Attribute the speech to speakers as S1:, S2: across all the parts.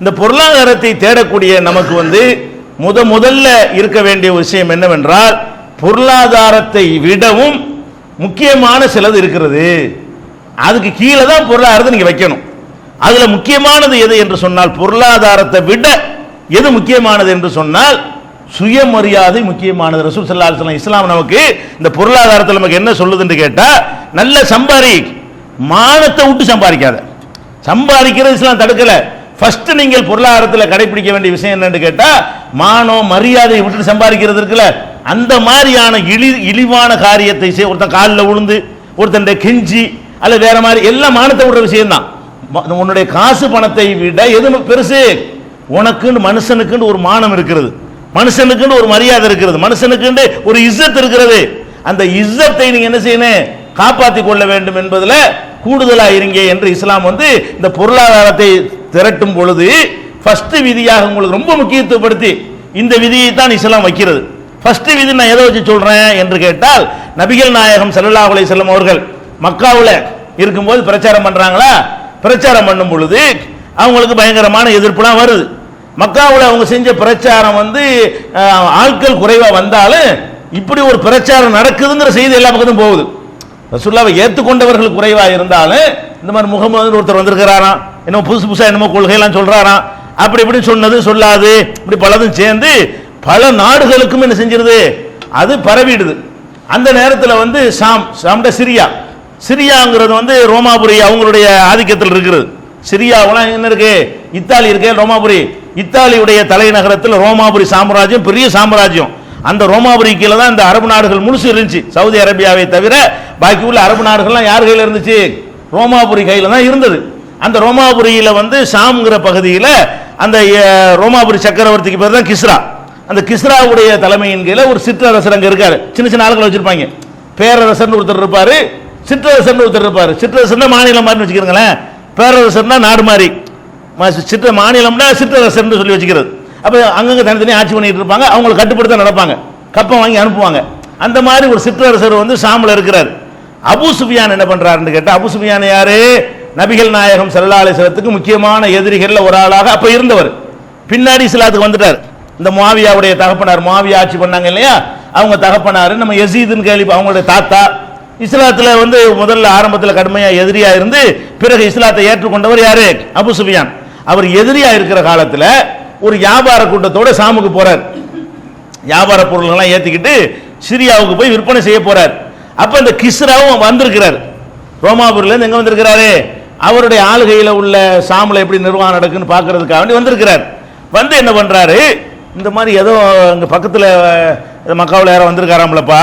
S1: இந்த பொருளாதாரத்தை தேடக்கூடிய நமக்கு வந்து முத முதல்ல இருக்க வேண்டிய விஷயம் என்னவென்றால் பொருளாதாரத்தை விடவும் முக்கியமான சிலது இருக்கிறது. அதுக்கு கீழே தான் பொருளாதாரத்தை நீங்க வைக்கணும். அதுல முக்கியமானது எது என்று சொன்னால் பொருளாதாரத்தை விட எது முக்கியமானது என்று சொன்னால் சுயமரியாதை முக்கியமானது. ரசூல் சல்லா இஸ்லாம் நமக்கு இந்த பொருளாதாரத்தில் நமக்கு என்ன சொல்லுதுன்னு கேட்டா நல்ல சம்பாரி மானத்தை விட்டு சம்பாதிக்காத. சம்பாதிக்கிறது இஸ்லாம் தடுக்கலை. ஃபர்ஸ்ட் நீங்கள் பொருளாதாரத்தில் கடைபிடிக்க வேண்டிய விஷயம் என்னன்னு கேட்டால் மானம் மரியாதையை விட்டு சம்பாதிக்கிறது இருக்குல்ல. அந்த மாதிரியான இழி இழிவான காரியத்தை செய்ய ஒருத்தன் காலில் உளுந்து ஒருத்தன் கெஞ்சி அல்ல வேற மாதிரி எல்லாம் மானத்தை விடுற விஷயம்தான். உன்னுடைய காசு பணத்தை விட எது பெருசு? உனக்குன்னு மனுஷனுக்குன்னு ஒரு மானம் இருக்கிறது. மனுஷனுக்குன்னு ஒரு மரியாதை இருக்கிறது. மனுஷனுக்குன்னு ஒரு இஸ்ஸத் இருக்கிறது. அந்த இஸ்ஸத்தை நீங்க என்ன செய்யணும்? காப்பாற்றி கொள்ள வேண்டும் என்பதில் கூடுதலாக இருங்க என்று இஸ்லாம் வந்து இந்த பொருளாதாரத்தை திரட்டும் பொழுது ஃபர்ஸ்ட் விதியாக உங்களுக்கு ரொம்ப முக்கியத்துவப்படுத்தி இந்த விதியை தான் இஸ்லாம் வைக்கிறது. ஃபர்ஸ்ட் விதி நான் எதை வச்சு சொல்கிறேன் என்று கேட்டால் நபிகள் நாயகம் ஸல்லல்லாஹு அலை செல்லம் அவர்கள் மக்காவில் இருக்கும்போது பிரச்சாரம் பண்ணுறாங்களா பிரச்சாரம் பண்ணும் பொழுது அவங்களுக்கு பயங்கரமான எதிர்ப்புலாம் வருது. மக்காவில் அவங்க செஞ்ச பிரச்சாரம் வந்து ஆட்கள் குறைவாக வந்தாலும் இப்படி ஒரு பிரச்சாரம் நடக்குதுங்கிற செய்தி எல்லா பக்கத்தும் போகுது. ரசூல்லாவை ஏற்றுக்கொண்டவர்கள் குறைவாக இருந்தாலும் இந்த மாதிரி முகமது ஒருத்தர் வந்திருக்கிறாராம். என்னமோ புதுசு புதுசாக என்னமோ கொள்கையெல்லாம் சொல்கிறாராம் அப்படி இப்படி சொன்னது சொல்லாது இப்படி பலதும் சேர்ந்து பல நாடுகளுக்கும் என்ன செஞ்சிருது? அது பரவிடுது. அந்த நேரத்தில் வந்து ஷாம் ஷாம்ட சிரியா. சிரியாங்கிறது வந்து ரோமாபுரி அவங்களுடைய ஆதிக்கத்தில் இருக்கிறது. சிரியாவெல்லாம் என்ன இருக்கு? இத்தாலி இருக்கே ரோமாபுரி. இத்தாலியுடைய தலைநகரத்தில் ரோமாபுரி சாம்ராஜ்யம் பெரிய சாம்ராஜ்யம். அந்த ரோமாபுரி கீழே தான் இந்த அரபு நாடுகள் முழுசு இருந்துச்சு. சவுதி அரேபியாவை தவிர பாக்கி உள்ள அரபு நாடுகள்லாம் யார் கையில் இருந்துச்சு? ரோமாபுரி கையில் தான் இருந்தது. அந்த ரோமாபுரியில் வந்து ஷாம்ங்கிற பகுதியில் அந்த ரோமாபுரி சக்கரவர்த்திக்கு பேர் தான் கிஸ்ரா. அந்த கிஸ்ராவுடைய தலைமையின் கீழே ஒரு சிற்றரசர் அங்கே இருக்காரு. சின்ன சின்ன ஆளுகளை வச்சிருப்பாங்க. பேரரசர்னு ஒருத்தர் இருப்பார். சிற்றரசர்னு ஒருத்தர் இருப்பார். சிற்றரசர்னா மாநிலம் மாதிரி வச்சுக்கிறீங்களேன். பேரரசர்னா நாடு மாதிரி சிற்ற மாநிலம்னா சிற்றரசர்னு சொல்லி வச்சுக்கிறது. அப்போ அங்கங்க தனித்தனியாக ஆட்சி பண்ணிட்டு இருப்பாங்க. அவங்களை கட்டுப்படுத்த நடப்பாங்க. கப்பம் வாங்கி அனுப்புவாங்க. அந்த மாதிரி ஒரு சிற்றரசர் வந்து சாமில் இருக்கிறார். அபு சுபியான் என்ன பண்றாருன்னு கேட்டா அபு சுபியான் யாரு? நபிகள் நாயகம் சல்லாலேஸ்வரத்துக்கு முக்கியமான எதிரிகள்ல ஒரு ஆளாக அப்ப இருந்தவர். பின்னாடி இஸ்லாத்துக்கு வந்துட்டார். இந்த மாவியாவுடைய தகப்பனார் மாவியா ஆட்சி பண்ணாங்க இல்லையா? அவங்க தகப்பனார் நம்ம எசீதுன்னு கேள்வி அவங்களுடைய தாத்தா. இஸ்லாத்துல வந்து முதல்ல ஆரம்பத்தில் கடுமையா எதிரியா இருந்து பிறகு இஸ்லாத்தை ஏற்றுக்கொண்டவர் யாரு? அபு சுபியான் அவர் எதிரியா இருக்கிற காலத்துல ஒரு வியாபார கூட்டத்தோட சாமுக்கு போறார். வியாபார பொருள்கள்லாம் ஏத்திக்கிட்டு சிரியாவுக்கு போய் விற்பனை செய்ய போறார். அப்ப இந்த கிஸ்ராவும் வந்திருக்கிறார். ரோமாபுரில இருந்து எங்க வந்திருக்கிறாரு? அவருடைய ஆளுகையில உள்ள சாமுல எப்படி நிர்வாகம் நடக்குன்னு பார்க்கறதுக்காக வேண்டி வந்திருக்கிறார். வந்து என்ன பண்றாரு? இந்த மாதிரி ஏதோ இங்க பக்கத்துல மக்காவில் யாரோ வந்திருக்காராம்லப்பா.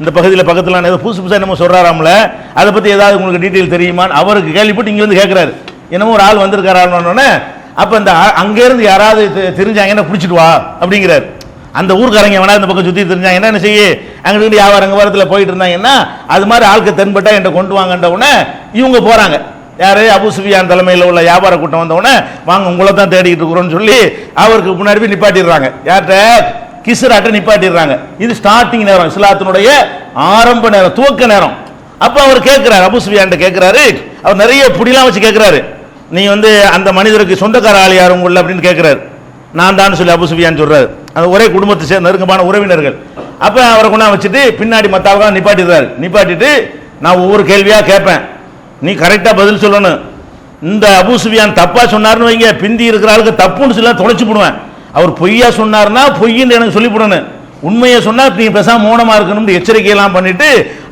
S1: இந்த பகுதியில் பக்கத்தில் ஏதோ புதுசு புதுசாக என்னமோ சொல்கிறாராம்ல அதை பற்றி ஏதாவது உங்களுக்கு டீட்டெயில் தெரியுமான்னு அவருக்கு கேள்விப்பட்டு இங்கேருந்து வந்து என்னமோ ஒரு ஆள் வந்திருக்காரான்னு அப்ப இந்த அங்கேருந்து யாராவது தெரிஞ்சாங்க தெரிஞ்சாங்கன்னா பிடிச்சிட்டு வா அப்படிங்கிறார். அந்த ஊர்க்காரங்க வேணா இந்த பக்கம் சுத்தி தெரிஞ்சாங்க என்ன செய்ய? அங்கிட்டு வியாபாரம் வாரத்தில் போயிட்டு இருந்தாங்கன்னா அது மாதிரி ஆட்கள் தென்பட்டா என்கிட்ட கொண்டு வாங்கன்ற உடனே இவங்க போறாங்க. யாரே? அபு சுஃபியான் தலைமையில் உள்ள வியாபார கூட்டம் வந்த உடனே வாங்க உங்களை தான் தேடிக்கிட்டு இருக்கிறோம்னு சொல்லி அவருக்கு முன்னாடி போய் நிப்பாட்டிடுறாங்க. யார்கிட்ட? கிஸ்ராட்ட நிப்பாட்டிடுறாங்க. இது ஸ்டார்டிங் நேரம் இஸ்லாத்தினுடைய ஆரம்ப நேரம் துவக்க நேரம். அப்போ அவர் கேட்குறாரு அபு சுஃபியான்ட்ட கேட்குறாரு அவர் நிறைய புடிலாம் வச்சு கேட்குறாரு. நீ வந்து அந்த மனிதருக்கு சொந்தக்கார ஆள் யார் உங்கள அப்படின்னு கேட்குறாரு நான் தான் சொல்லி அபு சொல்கிறார் சொல்றாரு. ஒரே குடும்பத்தை சேர்ந்த நெருக்கமான உறவினர்கள். அப்போ அவரை கொண்டா வச்சுட்டு பின்னாடி மத்தவங்க நிப்பாட்டிடுறாரு. நிப்பாட்டிட்டு நான் ஒவ்வொரு கேள்வியாக கேட்பேன். நீ கரெக்டாக பதில் சொல்லணும். இந்த அபு சுஃபியான் தப்பா சொன்னாருன்னு வைங்க. பிந்தி இருக்கிற ஆளுக்கு தப்புன்னு சொல்லி தொலைச்சி போடுவேன். அவர் பொய்யா சொன்னார்னா பொய்ன்னு எனக்கு சொல்லிவிடணும் உண்மையை சொன்னால் நீங்க பேசாம மௌனமா இருக்கணும்னு எச்சரிக்கையெல்லாம் பண்ணிவிட்டு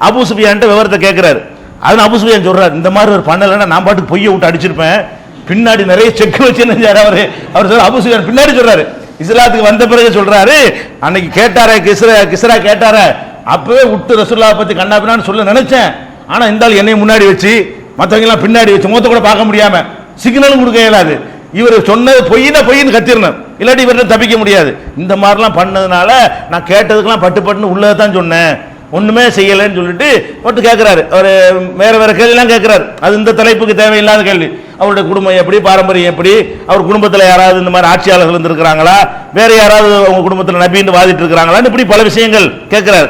S1: அபு சுஃபியான்ட்ட விவரத்தை கேட்குறாரு அது அபு சுஃபியான் சொல்றாரு இந்த மாதிரி ஒரு பண்ணலைன்னா நான் பாட்டுக்கு பொய்யை விட்டு அடிச்சிருப்பேன். பின்னாடி நிறைய செக் வச்சு என்ன செய்றாரு அவரு? அவர் சொல்ற அபு சுஃபியான் பின்னாடி சொல்றாரு. இஸ்லாத்துக்கு வந்த பிறகு சொல்றாரு அன்னைக்கு கேட்டாரே கிஸ்ரா கிஸ்ரா கேட்டாரே அப்பவே விட்டு ரசுல்லா பத்தி கண்ணாபினான்னு சொல்ல நினைச்சேன். ஆனா இருந்தாலும் என்னை முன்னாடி வச்சு மற்றவங்கெல்லாம் பின்னாடி வச்சு முகத்தை கூட பார்க்க முடியாம சிக்னலும் கொடுக்க இயலாது இவர் சொன்னது பொய்னா பொய்னு கத்திரணும். இல்லாட்டி இவர்கிட்ட தப்பிக்க முடியாது. இந்த மாதிரிலாம் பண்ணதுனால நான் கேட்டதுக்கெல்லாம் பட்டு பட்டுன்னு உள்ளதை தான் சொன்னேன். ஒண்ணுமே செய்யலைன்னு சொல்லிட்டு போட்டு கேட்கிறாரு அவர் வேற வேற கேள்விலாம் கேட்கிறாரு அது இந்த தலைப்புக்கு தேவையில்லாத கேள்வி. அவருடைய குடும்பம் எப்படி பாரம்பரியம் எப்படி அவர் குடும்பத்தில் யாராவது இந்த மாதிரி ஆட்சியாளர்கள் இருந்திருக்கிறாங்களா வேற யாராவது அவங்க குடும்பத்தில் நபின்னு வாதிட்டு இருக்கிறாங்களான்னு இப்படி பல விஷயங்கள் கேட்கிறாரு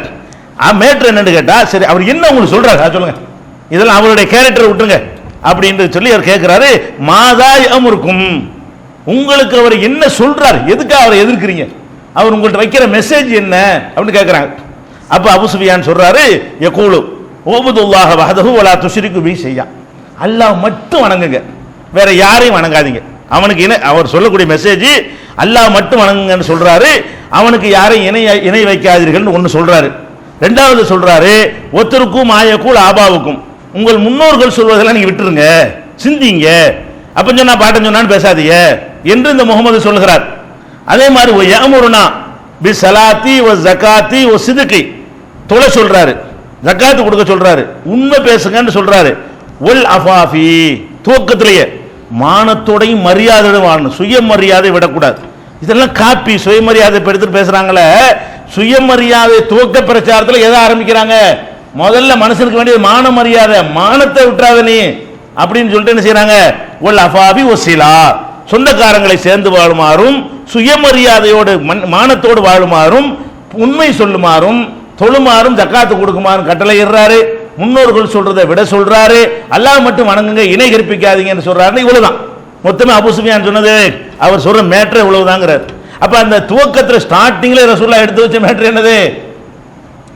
S1: மேட்ரு என்னன்னு கேட்டா சரி அவர் என்ன உங்களுக்கு சொல்றாரு? அதை சொல்லுங்க. இதெல்லாம் அவருடைய கேரக்டர் விட்டுருங்க. அப்படின்னு சொல்லி அவர் கேட்கிறாரு மாதாய் அமுருக்கும் உங்களுக்கு அவர் என்ன சொல்றார்? எதுக்காக அவரை எதிர்க்கிறீங்க? அவர் உங்கள்கிட்ட வைக்கிற மெசேஜ் என்ன? அப்படின்னு கேட்குறாங்க அப்போ அபு சுஃபியான் சொல்றாரு எக்கூலு ஓபுதுல்லாஹ வகதகு வலா துஷிரிக்கு பி செய்யா அல்லாஹ் மட்டும் வணங்குங்க. வேற யாரையும் வணங்காதீங்க. அவனுக்கு இணை அவர் சொல்லக்கூடிய மெசேஜ் அல்லாஹ் மட்டும் வணங்குங்கன்னு சொல்றாரு. அவனுக்கு யாரையும் இணை இணை வைக்காதீர்கள்னு ஒன்று சொல்றாரு. ரெண்டாவது சொல்றாரு ஒத்தருக்கும் மாயக்கூல் ஆபாவுக்கும் உங்கள் முன்னோர்கள் சொல்வதெல்லாம் நீங்க விட்டுருங்க. சிந்திங்க. அப்ப சொன்னா பாட்டம் சொன்னான்னு பேசாதீங்க. என்று இந்த முகமது சொல்லுகிறார். அதே மாதிரி ஒரு யாமுருனா பி சலாத்தி ஒ ஜகாத்தி ஒ சிதுக்கி. தொலை சொல்றாரு. ஜக்காத்து கொடுக்க சொல்றாரு. உண்மை பேசுங்கன்னு சொல்றாரு. ஒல் அஃபாஃபி துவக்கத்திலேயே மானத்தோடையும் மரியாதையோட வாழணும். சுயமரியாதை விடக்கூடாது. இதெல்லாம் காப்பி சுயமரியாதை எடுத்துட்டு பேசுறாங்களே. சுயமரியாதை துவக்க பிரச்சாரத்தில் எதை ஆரம்பிக்கிறாங்க? முதல்ல மனுஷனுக்கு வேண்டியது மான மரியாதை. மானத்தை விட்டுறாத நீ. அப்படின்னு சொல்லிட்டு என்ன செய்யறாங்க ஒல் அஃபாபி ஒசிலா சொந்தக்காரங்களை சேர்ந்து வாழுமாறும் சுயமரியாதையோடு மானத்தோடு வாழுமாறும் உண்மை சொல்லுமாறும் தொழுமாறும் ஜக்காத்து கொடுக்குமாறும் கட்டளை இடுறாரு முன்னோர்கள் சொல்றதை விட சொல்றாரு. அல்லாஹ் மட்டும் வணங்குங்க இணை கற்பிக்காதீங்கன்னு சொல்றாரு இவ்வளவுதான். மொத்தமே அபு சுஃபியான் சொன்னது அவர் சொல்ற மேட்ரு இவ்வளவுதாங்கிறார். அப்ப அந்த துவக்கத்துல ஸ்டார்டிங்ல ரசூல்லா எடுத்து வச்ச மேட்ரு என்னது?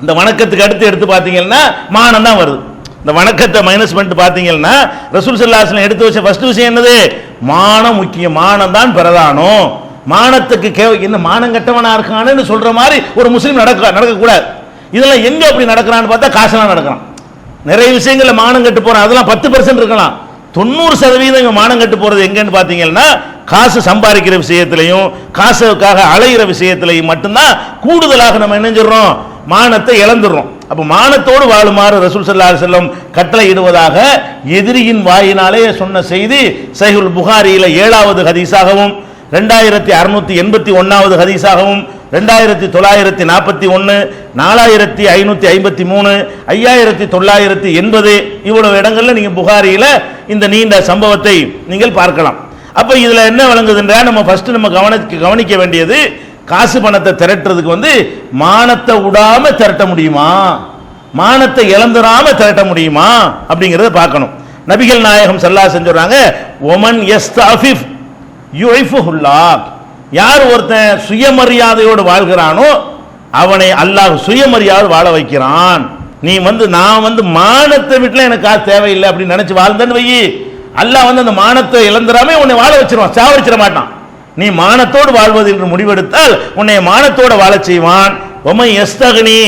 S1: இந்த வணக்கத்துக்கு அடுத்து எடுத்து பார்த்தீங்கன்னா மானம் தான் வருது. இந்த வணக்கத்தை மைனஸ் பண்ணிட்டு பார்த்தீங்கன்னா ரசூல் சல்லாஸ்லம் எடுத்து வச்ச ஃபர்ஸ்ட் விஷயம் என்னது? மானம் முக்கியம். மானம் தான் பிரதானம். மானத்துக்கு கே என்ன மானம் கட்டவனா இருக்கான்னு சொல்ற மாதிரி ஒரு முஸ்லீம் நடக்க நடக்கக்கூடாது. இதெல்லாம் எங்க அப்படி நடக்கிறான்னு பார்த்தா காசெல்லாம் நடக்கிறான். நிறைய விஷயங்களில் மானம் கட்டு போறான். அதெல்லாம் பத்து பர்சன்ட் இருக்கலாம். தொண்ணூறு சதவீதம் இங்கே மானம் கட்டு போறது எங்கன்னு பார்த்தீங்கன்னா காசு சம்பாதிக்கிற விஷயத்திலையும் காசுக்காக அலைகிற விஷயத்திலையும் மட்டும்தான் கூடுதலாக நம்ம என்ன மானத்தை இழந்துடுறோம். அப்போ மானத்தோடு வாழுமாறு ரசூல் சல்லா செல்லம் கட்டளை இடுவதாக எதிரியின் வாயினாலே சொன்ன செய்தி சைகுல் புகாரியில் ஏழாவது ஹதீஸாகவும் ரெண்டாயிரத்தி அறுநூத்தி எண்பத்தி ஒன்னாவது ஹதீஸாகவும் ரெண்டாயிரத்தி தொள்ளாயிரத்தி நாற்பத்தி ஒன்று நாலாயிரத்தி ஐநூற்றி ஐம்பத்தி மூணு ஐயாயிரத்தி தொள்ளாயிரத்தி எண்பது இவ்வளவு இடங்களில் நீங்கள் புகாரியில் இந்த நீண்ட சம்பவத்தை நீங்கள் பார்க்கலாம். அப்போ இதில் என்ன விளங்குதுன்றா நம்ம ஃபஸ்ட்டு நம்ம கவனிக்க கவனிக்க வேண்டியது காசு பணத்தை திரட்டுறதுக்கு வந்து மானத்தை விடாமல் திரட்ட முடியுமா? மானத்தை இழந்துடாமல் திரட்ட முடியுமா? அப்படிங்கிறத பார்க்கணும். நபிகள் நாயகம் சல்லா செஞ்சுறாங்க ஒமன் எஸ்தாஃபிஃப் யுஐஃபுல்லா யார் ஒருத்தன் சுயமரியாதையோடு வாழ்கிறானோ அவனை அல்லாஹ் சுயமரியாதை வாழ வைக்கிறான். நீ வந்து நான் வந்து மானத்தை வீட்டில் எனக்கு காசு தேவையில்லை அப்படின்னு நினைச்சு வாழ்ந்தேன்னு வை அல்லாஹ் வந்து அந்த மானத்தை இழந்துடாம உன்னை வாழ வச்சிருவான் சாவரிச்சிட மாட்டான். நீ மானத்தோடு வாழ்வது என்று முடிவெடுத்தால் உன்னை மானத்தோடு வாழ செய்வான். உமை எஸ்தகனி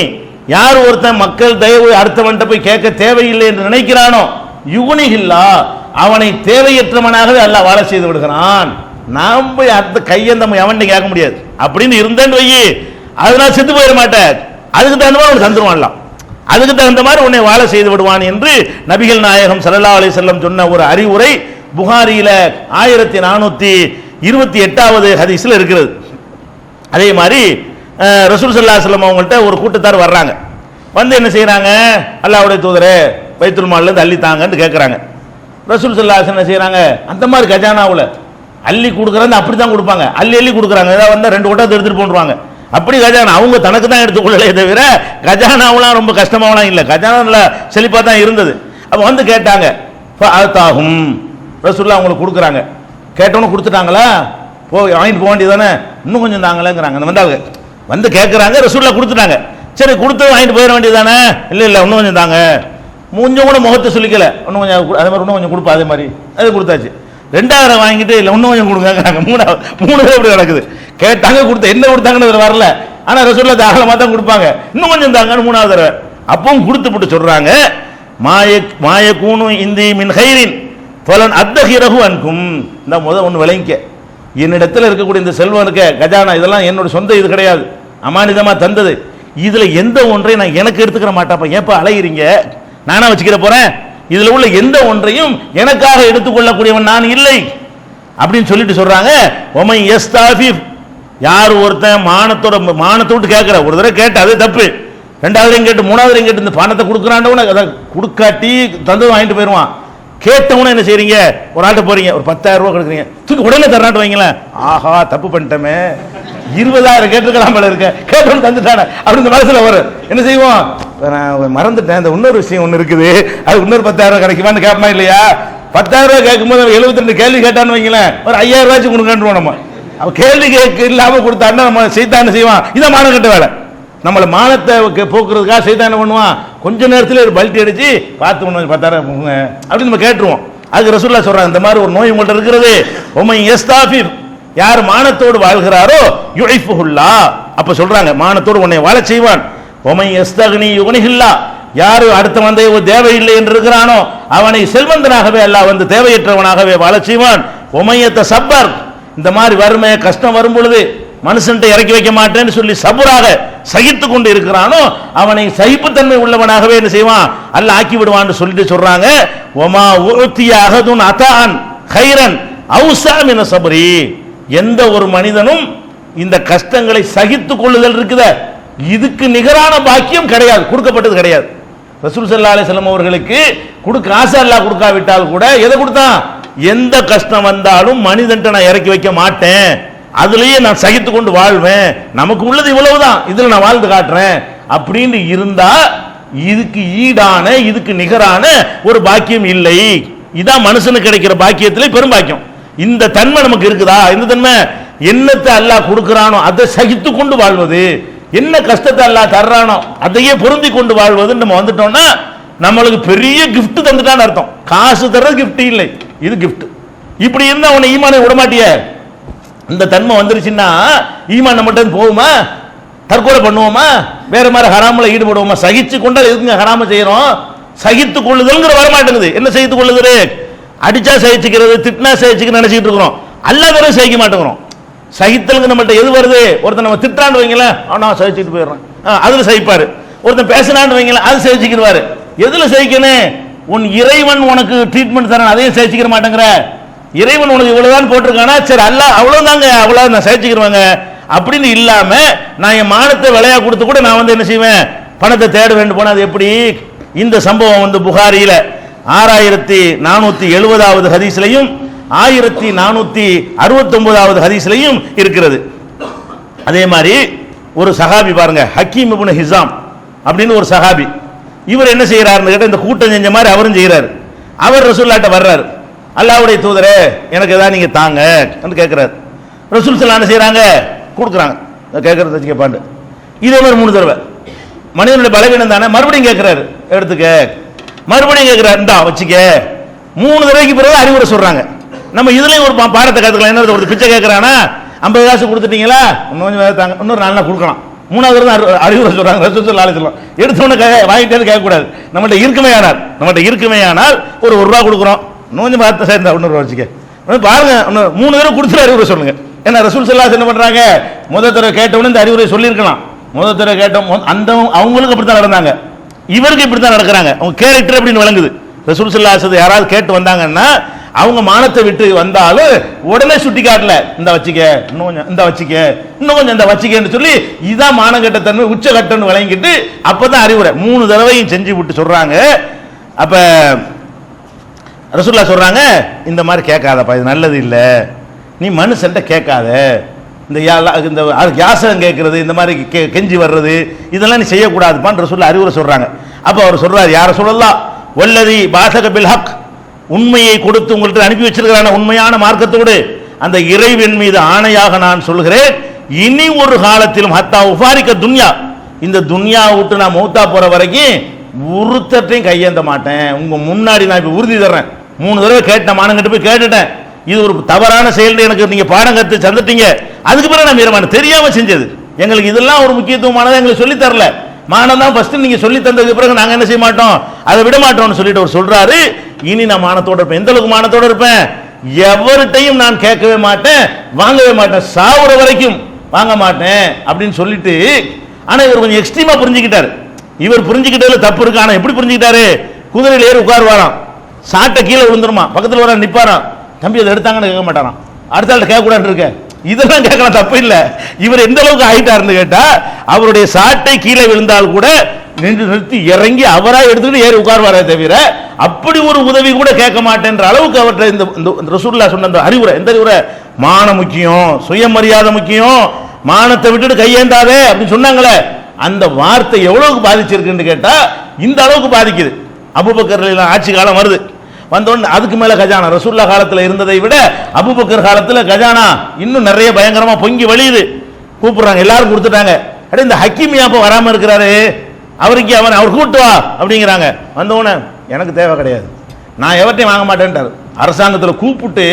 S1: யார் ஒருத்தன் மக்கள் தயவு அடுத்தவன்ட்ட போய் கேட்க தேவையில்லை என்று நினைக்கிறானோ யுகுனிகில்லா அவனை தேவையற்றவனாகவே அல்லாஹ் வாழ செய்து விடுகிறான். நாம் போய் அடுத்த நம்ம எவன்ட்டு கேட்க முடியாது. அப்படின்னு இருந்தேன்னு வை அதனால செத்து போயிட மாட்டார் அதுக்கு தகுந்த மாதிரி உனக்கு தந்துருவான்லாம் அதுக்கு தகுந்த மாதிரி உன்னை வாழ செய்து விடுவான் என்று நபிகள் நாயகம் சல்லா அலி செல்லம் சொன்ன ஒரு அறிவுரை புகாரியில ஆயிரத்தி நானூத்தி இருபத்தி எட்டாவது ஹதீஸ்ல இருக்கிறது. அதே மாதிரி ரசூல் சல்லா அலைஹி அவங்கள்ட்ட ஒரு கூட்டத்தார் வர்றாங்க. வந்து என்ன செய்கிறாங்க அல்லாவுடைய தூதரே பைத்துல் மால்ல இருந்து அள்ளி தாங்கன்னு கேட்குறாங்க ரசூல் ஸல்லல்லாஹு என்ன செய்கிறாங்க அந்த மாதிரி கஜானாவில் அள்ளி கொடுக்குறது அப்படி தான் கொடுப்பாங்க. அள்ளி அள்ளி கொடுக்குறாங்க. ஏதாவது வந்தால் ரெண்டு கூட்டம் எடுத்துகிட்டு போன்றுவாங்க அப்படி கஜானா அவங்க தனக்கு தான் எடுத்துக்கொள்ளலே தவிர கஜானாவெலாம் ரொம்ப கஷ்டமாகலாம் இல்லை. கஜானாவில் செழிப்பாக தான் இருந்தது. அப்போ வந்து கேட்டாங்க ஆகும் ரசூல்லா அவங்களுக்கு கொடுக்குறாங்க. கேட்டவனு கொடுத்துட்டாங்களா? போ வாங்கிட்டு போக வேண்டியது தானே இன்னும் கொஞ்சம் தாங்களேங்கிறாங்க அந்த வந்தாங்க. வந்து கேட்குறாங்க ரசுல்லா கொடுத்துட்டாங்க. சரி கொடுத்து வாங்கிட்டு போயிட வேண்டியதானே இல்லை இல்லை இன்னும் கொஞ்சம் தாங்க. கொஞ்சம் கூட முகத்தை சொல்லிக்கல இன்னும் கொஞ்சம் அதே மாதிரி இன்னும் கொஞ்சம் கொடுப்பா அதே மாதிரி. அது கொடுத்தாச்சு. ரெண்டாயிரம் வாங்கிட்டு இல்லை இன்னும் கொஞ்சம் கொடுங்க மூணாவது மூணு பேர் இப்படி நடக்குது. கேட்டாங்க கொடுத்த என்ன கொடுத்தாங்கன்னு இதுல வரல. ஆனால் ரசூலில் தாராளமாக தான் கொடுப்பாங்க. இன்னும் கொஞ்சம் தாங்கன்னு மூணாவது தடவை. அப்பவும் கொடுத்து போட்டு சொல்கிறாங்க மாய மாய கூணு இந்தி மின் ஹைரின் தொலன் அத்தகிரகு அன்கும். இந்த முதல் ஒன்று விளங்கிக்க. என்னிடத்தில் இருக்கக்கூடிய இந்த செல்வம் இருக்க கஜானா இதெல்லாம் என்னோட சொந்த இது கிடையாது. அமானிதமாக தந்தது. இதில் எந்த ஒன்றையும் நான் எனக்கு எடுத்துக்கிற மாட்டாப்பா ஏப்பா அலையிறீங்க? நானா வச்சுக்கிற போறேன்? இதில் உள்ள எந்த ஒன்றையும் எனக்காக எடுத்துக்கொள்ளக்கூடியவன் நான் இல்லை. அப்படின்னு சொல்லிட்டு சொல்றாங்க ஒமை எஸ்தாஃபிப் யார் ஒருத்தன் மானத்தோட மானத்தை விட்டு கேட்கிற? ஒரு தடவை கேட்ட அது தப்பு. ரெண்டாவது கேட்டு மூணாவது கேட்டு இந்த பணத்தை கொடுக்குறாண்டவன அதை கொடுக்காட்டி தந்தது வாங்கிட்டு போயிடுவான். கேட்டவன என்ன செய்றீங்க? ஒரு ஆள்கிட்ட போறீங்க ஒரு பத்தாயிரம் ரூபா கொடுக்குறீங்க. தூக்கி உடனே தர்றாட்டு வைங்களேன். ஆஹா தப்பு பண்ணிட்டோமே. இருபதாயிரம் கேட்டிருக்கலாம் போல இருக்க. கேட்டவன் தந்துட்டானே. அப்படி இந்த மனசுல வரும். என்ன செய்வோம்? நான் மறந்துட்டேன். இந்த இன்னொரு விஷயம் ஒன்று இருக்குது. அது இன்னொரு பத்தாயிரம் கிடைக்குமான்னு கேட்பமா இல்லையா? பத்தாயிரம் ரூபாய் கேட்கும்போது எழுபத்தி ரெண்டு கேள்வி கேட்டான்னு வைங்களேன். ஒரு ஐயாயிரம் ரூபாய்க்கு கொடுக்கணும் நம்ம. அவன் கேள்வி கேட்க இல்லாமல் கொடுத்தான்னா நம்ம செய்தான செய்வான். இதான் மானம் கட்ட வேலை. நம்மளை மானத்தை போக்குறதுக்காக செய்தான பண்ணுவான்? கொஞ்ச நேரத்தில் ஒரு பல்ட்டி அடிச்சு பார்த்து ஒன்று பத்தாயிரம் அப்படின்னு நம்ம கேட்டுருவோம். அதுக்கு ரசூல்லா சொல்கிறான் இந்த மாதிரி ஒரு நோய் உங்கள்ட்ட இருக்கிறது. உமை எஸ்தாஃபி யார் மானத்தோடு வாழ்கிறாரோ யுழைஃபுல்லா அப்போ சொல்கிறாங்க மானத்தோடு உன்னை வாழ செய்வான். உமை எஸ்தகனி யுகனிகில்லா யாரு அடுத்த வந்தை தேவையில்லை என்று இருக்கிறானோ அவனை செல்வந்தனாகவே அல்ல வந்து தேவையற்றவனாகவே வாழ செய்வான். உமையத்த சப்பர் இந்த மாதிரி வறுமை கஷ்டம் வரும் பொழுது மனுஷன்ட்ட இறக்கி வைக்க மாட்டேன்னு சொல்லி சபுராக சகித்து கொண்டு இருக்கிறானோ அவனை சகிப்புத்தன்மை உள்ளவனாகவே என்ன செய்வான்? அல்ல ஆக்கி விடுவான்னு சொல்லிட்டு சொல்றாங்க. ஒமா ஊத்திய அகதுன் அதான் ஹைரன் அவுசாம் என சபரி. எந்த ஒரு மனிதனும் இந்த கஷ்டங்களை சகித்து கொள்ளுதல் இருக்குத. இதுக்கு நிகரான பாக்கியம் கிடையாது கொடுக்கப்பட்டது கிடையாது. ரசூல் சல்லா அலைஹி அவர்களுக்கு கொடுக்க ஆசை அல்லாஹ் கொடுக்காவிட்டால் கூட எதை கொடுத்தான்? எந்த கஷ்டம் வந்தாலும் மனிதன்ட்ட நான் இறக்கி வைக்க மாட்டேன். அதுலயே நான் சகித்து கொண்டு வாழ்வேன். நமக்கு உள்ளது இவ்வளவுதான். இதுல நான் வாழ்ந்து காட்டுறேன். அப்படின்னு இருந்தா இதுக்கு ஈடான இதுக்கு நிகரான ஒரு பாக்கியம் இல்லை. இதான் மனுஷனுக்கு கிடைக்கிற பாக்கியத்திலே பெரும் பாக்கியம் இந்த தன்மை நமக்கு இருக்குதா? இந்த தன்மை என்னத்தை அல்லாஹ் கொடுக்கிறானோ அதை சகித்து கொண்டு வாழ்வது. என்ன கஷ்டத்தை எல்லாம் தர்றானோ அதையே பொருந்தி கொண்டு வாழ்வதுன்னு நம்ம வந்துட்டோம்னா நம்மளுக்கு பெரிய கிஃப்ட் தந்துட்டான்னு அர்த்தம். காசு தர்றது கிஃப்ட் இல்லை. இது கிஃப்ட் இப்படி இருந்தா உன்னை ஈமானை விடமாட்டிய இந்த தன்மை வந்துருச்சுன்னா ஈமான் நம்மகிட்ட போகுமா? தற்கொலை பண்ணுவோமா? வேற மாதிரி ஹராமில் ஈடுபடுவோமா? சகிச்சு கொண்டால் எதுக்குங்க ஹராம செய்யறோம்? சகித்து கொள்ளுதல்ங்கிற வரமாட்டேங்குது. என்ன சகித்து கொள்ளுது அடிச்சா சகிச்சுக்கிறது திட்டினா சகிச்சுக்க நினைச்சிட்டு இருக்கிறோம். அல்லாதவரை சகிக்க மாட்டேங்கிறோம். சகித்தலுங்க நம்மகிட்ட எது வருது? ஒருத்தன் நம்ம திட்டான்னு வைங்களேன். அவனா சகிச்சுட்டு போயிடுறான். அதில் அதுல சகிப்பாரு. ஒருத்தன் பேசினான்னு வைங்களேன் அது சகிச்சுக்கிடுவாரு. எதுல சகிக்கணும்? உன் இறைவன் உனக்கு ட்ரீட்மெண்ட் தரான் அதையும் சகிச்சுக்கிற மாட்டேங்கிற. இறைவன் உனக்கு இவ்வளவுதான் போட்டிருக்கானா? சரி அல்ல அவ்வளவுதாங்க அவ்வளவு நான் சகிச்சுக்கிடுவாங்க. அப்படின்னு இல்லாம நான் என் மானத்தை விலையாக கொடுத்து கூட நான் வந்து என்ன செய்வேன்? பணத்தை தேட வேண்டும் போனா அது எப்படி? இந்த சம்பவம் வந்து புகாரியில ஆறாயிரத்தி நானூத்தி எழுபதாவது ஹதீஸ்லையும் ஆயிரத்தி நானூத்தி அறுபத்தி ஒன்பதாவது ஹதீஸ்லையும் இருக்கிறது. அதே மாதிரி ஒரு சஹாபி பாருங்க ஹக்கீம் இப்னு ஹிசாம் அப்படின்னு ஒரு சஹாபி. இவர் என்ன செய்கிறாருன்னு கேட்டால் இந்த கூட்டம் செஞ்ச மாதிரி அவரும் செய்யறாரு அவர் ரசூல்லாட்ட வர்றாரு. அல்லாவுடைய தூதரே எனக்கு ஏதாவது நீங்க தாங்க என்று கேட்கிறாரு. ரசூல் சல்லா என்ன செய்றாங்க? கொடுக்குறாங்க. கேட்கறது வச்சு கேட்பாண்டு இதே மாதிரி மூணு தடவை. மனிதனுடைய பலவீனம் தானே? மறுபடியும் கேட்கிறாரு. எடுத்துக்க. மறுபடியும் கேட்கிறாரு. இந்தா வச்சுக்க. மூணு தடவைக்கு பிறகு அறிவுரை சொல்றாங்க. நம்ம இதுலயும் ஒரு பா- பாடத்தை கத்துக்கலாம். என்ன ஒரு பிச்சை கேட்கறானா ஐம்பது காசு கொடுத்துட்டீங்களா? இன்னும் கொஞ்சம் தாங்க. இன்னொரு நாலு நாள் கொடுக்கலாம். மூணாவது தான் அறிவுரை சொல்றாங்க ரசூல் ஸல்லல்லாஹு சொல்லலாம் எடுத்தோன்னு கே வாங்கிட்டே கேட்கக்கூடாது. நம்மகிட்ட இருக்குமே ஆனால் நம்மகிட்ட இருக்குமே ஆனால் ஒரு ஒரு ரூபா கொடுக்குறோம். இன்னும் கொஞ்சம் பார்த்து சேர்ந்தா இன்னொரு ரூபா வச்சுக்க. பாருங்க. இன்னும் மூணு தடவை கொடுத்துட்டு அறிவுரை சொல்லுங்க. ஏன்னா ரசூல் சொல்லா என்ன பண்றாங்க? முதல் தடவை கேட்டவொடனே இந்த அறிவுரை சொல்லியிருக்கலாம். முதல் தடவை கேட்டோம் அந்த அவங்களுக்கு அப்படித்தான் நடந்தாங்க. இவருக்கு இப்படி தான் நடக்கிறாங்க. அவங்க கேரக்டர் அப்படின்னு விளங்குது. ரசூல் ஸல்லல்லாஹு யாராவது கேட்டு வந்தாங்கன்னா அவங்க மானத்தை விட்டு வந்தாலும் உடனே சுட்டி காட்டல இந்த வச்சிக்க இன்னும் கொஞ்சம் இந்த வச்சிக்க இன்னும் கொஞ்சம் இந்த வச்சிக்கன்னு சொல்லி இதான் மானங்கட்ட தன்மை உச்சகட்டம்னு வழங்கிட்டு அப்பதான் அறிவுரை. மூணு தடவையும் செஞ்சு விட்டு சொல்றாங்க. அப்ப ரசுல்லா சொல்றாங்க இந்த மாதிரி கேட்காதப்பா இது நல்லது இல்லை. நீ மனுஷன்ட்ட கேட்காத. இந்த இந்த யாசகம் கேட்கறது இந்த மாதிரி கே கெஞ்சி வர்றது இதெல்லாம் நீ செய்யக்கூடாதுப்பான்னு ரசூல்லா அறிவுரை சொல்றாங்க. அப்போ அவர் சொல்றாரு யாரை சொல்லலாம் வல்லதி பாசக பில் ஹக். உண்மையை கொடுத்து உங்கள்ட்ட அனுப்பி வச்சிருக்கிறான உண்மையான மார்க்கத்தோடு அந்த இறைவன் மீது ஆணையாக நான் சொல்கிறேன் இனி ஒரு காலத்திலும் ஹத்தா உபாரிக்க துன்யா. இந்த துன்யா விட்டு நான் மூத்தா போற வரைக்கும் ஒருத்தட்டையும் கையேந்த மாட்டேன். உங்க முன்னாடி நான் இப்ப உறுதி தர்றேன். மூணு தடவை கேட்டேன் மானங்கிட்ட போய் கேட்டுட்டேன். இது ஒரு தவறான செயல். எனக்கு நீங்க பாடம் கற்று சந்திட்டீங்க அதுக்கு பிறகு நான் மீறமான தெரியாம செஞ்சது. எங்களுக்கு இதெல்லாம் ஒரு முக்கியத்துவமானதை எங்களுக்கு சொல்லி தரல. மானம் தான் ஃபர்ஸ்ட் நீங்க சொல்லி தந்ததுக்கு பிறகு நாங்க என்ன செய்ய மாட்டோம்? அதை விட மாட்டோம்னு சொல்லிட்டு அவர் சொல்றாரு. இனி நான் மானத்தோட இருப்பேன். எந்த அளவுக்கு மானத்தோட இருப்பேன்? எவர்கிட்டையும் நான் கேட்கவே மாட்டேன். வாங்கவே மாட்டேன். சாவுற வரைக்கும் வாங்க மாட்டேன் அப்படின்னு சொல்லிட்டு ஆனா இவர் கொஞ்சம் எக்ஸ்ட்ரீமா புரிஞ்சுக்கிட்டாரு. இவர் புரிஞ்சுக்கிட்டதுல தப்பு இருக்கு? ஆனா எப்படி புரிஞ்சுக்கிட்டாரு? குதிரையில் ஏறி உட்காருவாராம் சாட்டை கீழே விழுந்துருமா? பக்கத்தில் வர நிப்பாராம். தம்பி அதை எடுத்தாங்கன்னு கேட்க மாட்டாராம். அடுத்த ஆள்கிட்ட கேட்கக்கூடாது இருக்க. இதெல்லாம் கேட்கலாம் தப்பு இல்லை. இவர் எந்த அளவுக்கு ஆயிட்டாருன்னு கேட்டா அவருடைய சாட்டை கீழே விழுந்தால் கூட நின்று நிறுத்தி இறங்கி அவராக எடுத்துக்கிட்டு ஏறி உட்கார்வாரே தவிர அப்படி ஒரு உதவி கூட கேட்க மாட்டேன்ற அளவுக்கு அவர்கிட்ட இந்த இந்த ரசூல்லா சொன்ன அந்த அறிவுரை எந்த அறிவுரை? மானம் முக்கியம் சுயமரியாதை முக்கியம். மானத்தை விட்டுட்டு கையேந்தாதே அப்படின்னு சொன்னாங்களே அந்த வார்த்தை எவ்வளவுக்கு பாதிச்சிருக்குன்னு கேட்டா இந்த அளவுக்கு பாதிக்குது. அபுபக்கர் ஆட்சி காலம் வருது. வந்தோடனே அதுக்கு மேல கஜானா. ரசூல்லா காலத்துல இருந்ததை விட அபூபக்கர் காலத்துல கஜானா இன்னும் நிறைய பயங்கரமா பொங்கி வழியுது. கூப்பிடுறாங்க. எல்லாரும் கொடுத்துட்டாங்க. அடே இந்த ஹக்கீம் அப்போ வராம இருக்கிறாரு. அவருக்கு அவன் அவர் கூட்டு வா அப்படிங்கிறாங்க. வந்தவொடனே எனக்கு தேவை கிடையாது. நான் எவர்ட்டையும் வாங்க மாட்டேன்ட்டாரு. அரசாங்கத்தில் கூப்பிட்டு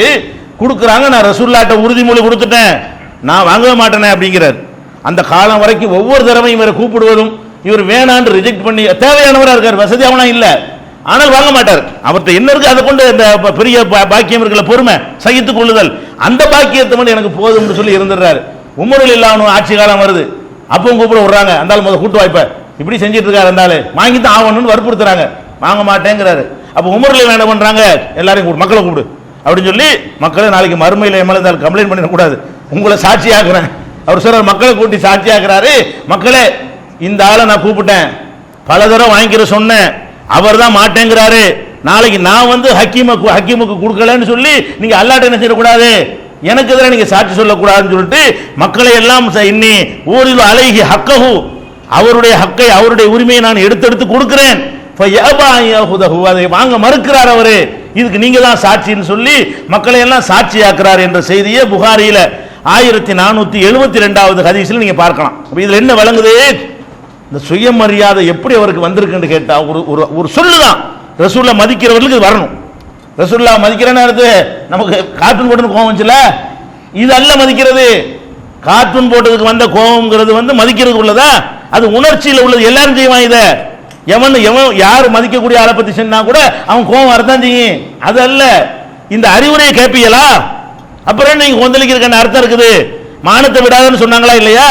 S1: கொடுக்குறாங்க. நான் ரசூல்லாட்ட உறுதிமொழி கொடுத்துட்டேன். நான் வாங்கவே மாட்டேனே அப்படிங்கிறார். அந்த காலம் வரைக்கும் ஒவ்வொரு தடவையும் இவரை கூப்பிடுவதும் இவர் வேணான்னு ரிஜெக்ட் பண்ணி தேவையானவராக இருக்கார். வசதி அவனா இல்லை. ஆனால் வாங்க மாட்டார். அவர்கிட்ட என்ன இருக்கு? அதை கொண்டு இந்த பெரிய பாக்கியம் இருக்கிற பொறுமை சகித்துக் கொள்ளுதல். அந்த பாக்கியத்தை மட்டும் எனக்கு போதும்னு சொல்லி இருந்துடுறாரு. உமரில் இல்லாமல் ஆட்சி காலம் வருது. அப்பவும் கூப்பிட விடுறாங்க. அந்த முதல் கூட்டு வாய்ப்பை. இப்படி செஞ்சுட்டு இருக்காரு அந்த வாங்கி தான் ஆகணும்னு வற்புறுத்துறாங்க. வாங்க மாட்டேங்கிறாரு. அப்போ உமரில் என்ன பண்றாங்க? எல்லாரையும் கூப்பிடு. மக்களை கூப்பிடு. அப்படின்னு சொல்லி மக்களை நாளைக்கு மறுமையில் எம்எல்ஏ கம்ப்ளைண்ட் பண்ணிடக்கூடாது. உங்களை சாட்சியாக்குறேன். அவர் சொல்றாரு மக்களை கூட்டி சாட்சியாக்குறாரு. மக்களே இந்த ஆளை நான் கூப்பிட்டேன். பல தடவை வாங்கிக்கிற சொன்னேன். அவர் தான் மாட்டேங்கிறாரு. நாளைக்கு நான் வந்து ஹக்கீமுக்கு ஹக்கீமுக்கு கொடுக்கலன்னு சொல்லி நீங்க அல்லாட்ட என்ன செய்யக்கூடாது? எனக்கு எதிராக நீங்க சாட்சி சொல்லக்கூடாதுன்னு சொல்லிட்டு மக்களை எல்லாம் ச- இன்னி ஊரில் அழகி ஹக்கஹு. அவருடைய ஹக்கை அவருடைய உரிமையை நான் எடுத்தெடுத்து கொடுக்கிறேன். அதை வாங்க மறுக்கிறார் அவரு. இதுக்கு நீங்க தான் சாட்சின்னு சொல்லி மக்களை எல்லாம் சாட்சியாக்குறார் என்ற செய்தியை புகாரியில் ஆயிரத்தி நானூத்தி எழுபத்தி ரெண்டாவது ஹதீஸ்ல நீங்க பார்க்கலாம். அப்ப இதுல என்ன வழங்குது? இந்த சுயமரியாதை எப்படி அவருக்கு வந்திருக்குன்னு கேட்டால் ஒரு ஒரு ஒரு சொல்லுதான். ரசூல்லா மதிக்கிறவர்களுக்கு இது வரணும். ரசூல்லா மதிக்கிறேன்னு நேரத்து நமக்கு கார்ட்டூன் போட்டு கோவம் வந்துச்சுல? இது அல்ல மதிக்கிறது. கார்ட்டூன் போட்டதுக்கு வந்த கோபங்கிறது வந்து மதிக்கிறதுக்கு உள்ளதா? அது உணர்ச்சியில் உள்ளது. எல்லாரும் செய்வான் இதை. எவன் எவன் யார் மதிக்கக்கூடிய ஆளை பற்றி சொன்னா கூட அவன் கோபம் வரதான் செய்யும். அது அல்ல. இந்த அறிவுரையை கேட்பீங்களா அப்புறம் நீங்க கொந்தளிக்கிறதுக்கான அர்த்தம் இருக்குது? மானத்தை விடாதுன்னு சொன்னாங்களா இல்லையா?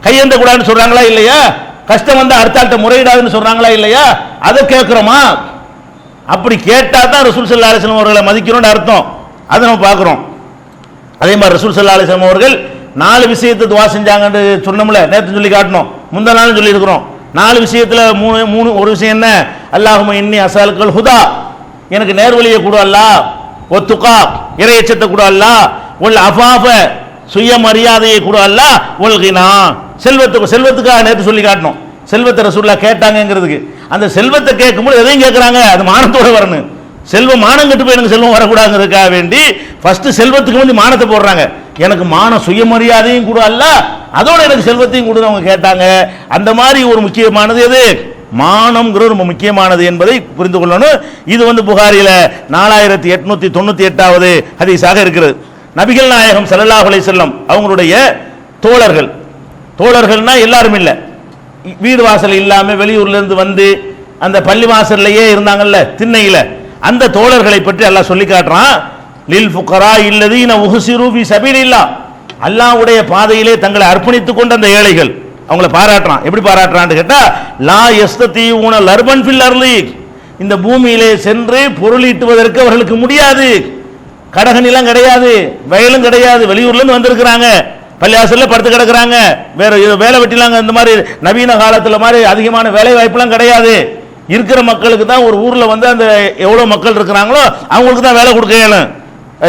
S1: கையெந்த கூடாதுன்னு சொல்றாங்களா இல்லையா? கஷ்டம் வந்தா அடுத்தாள்கிட்ட முறையிடாதுன்னு சொல்றாங்களா இல்லையா? அதை கேட்கிறோமா? அப்படி கேட்டா தான் ரசூல் சல்லா அலிஸ்லாம் அவர்களை மதிக்கணும்னு அர்த்தம். அதை நம்ம பார்க்குறோம். அதே மாதிரி ரசூல் சல்லா அலிஸ்லாம் அவர்கள் நாலு விஷயத்தை துவா செஞ்சாங்கன்னு சொன்னோம்ல நேற்று சொல்லி காட்டணும் முந்தா நாளும் சொல்லியிருக்கிறோம் நாலு விஷயத்தில் மூணு மூணு ஒரு விஷயம் என்ன? அல்லாஹும இன்னி அசாலுக்கள் ஹுதா. எனக்கு நேர்வழியை கூட அல்லா ஒத்துக்கா இறையச்சத்தை கூட அல்லா உள் அஃபாஃப சுயமரியாதையை கூட அல்லா நான் செல்வத்துக்கு செல்வத்துக்காக நேற்று சொல்லி காட்டணும் செல்வத்தை ரசூல்லா கேட்டாங்கங்கிறதுக்கு. அந்த செல்வத்தை கேட்கும்போது எதையும் கேட்குறாங்க? அது மானத்தோட வரணும். செல்வம் மானம் கட்டு போய் எனக்கு செல்வம் வரக்கூடாதுங்கிறதுக்காக வேண்டி ஃபஸ்ட்டு செல்வத்துக்கு வந்து மானத்தை போடுறாங்க. எனக்கு மான சுயமரியாதையும் கூட அல்ல அதோட எனக்கு செல்வத்தையும் கூட அவங்க கேட்டாங்க. அந்த மாதிரி ஒரு முக்கியமானது எது? மானம்ங்கிற ரொம்ப முக்கியமானது என்பதை புரிந்து கொள்ளணும். இது வந்து புகாரியில் நாலாயிரத்தி எட்நூத்தி தொண்ணூத்தி எட்டாவது ஹதீஸாக இருக்கிறது. நபிகள் நாயகம் ஸல்லல்லாஹு அலை செல்லம் அவங்களுடைய தோழர்கள். தோழர்கள்னா எல்லாரும் இல்லை. வீடு வாசல் இல்லாம வெளியூர்ல இருந்து வந்து அந்த பள்ளி வாசல்லையே இருந்தாங்கல்ல திண்ணையில. அந்த தோழர்களை பற்றி அல்லாஹ் சொல்லி காட்டுறான். லில் ஃபுகரா இல்லதீன உஹ்சிரு ஃபீ சபீலில்லா அல்லாஹ்வுடைய பாதையிலே தங்களை அர்ப்பணித்துக் கொண்ட அந்த ஏழைகள் அவங்கள பாராட்டுறான். எப்படி பாராட்டுறான்னு கேட்டா லா யஸ்தீவுன லர்பன் ஃபில் அர்லி இந்த பூமியிலே சென்று பொருளீட்டுவதற்கு அவர்களுக்கு முடியாது. கடகனிலாம் கிடையாது வயலும் கிடையாது வெளியூர்ல இருந்து வந்திருக்கிறாங்க. பள்ளியாசல்ல படுத்து கிடக்குறாங்க. வேற வேலை வெட்டிலாங்க இந்த மாதிரி நவீன காலத்தில் மாதிரி அதிகமான வேலை வாய்ப்புலாம் கிடையாது. இருக்கிற மக்களுக்கு தான் ஒரு ஊரில் வந்து அந்த எவ்வளோ மக்கள் இருக்கிறாங்களோ அவங்களுக்கு தான் வேலை கொடுக்க இயலும்.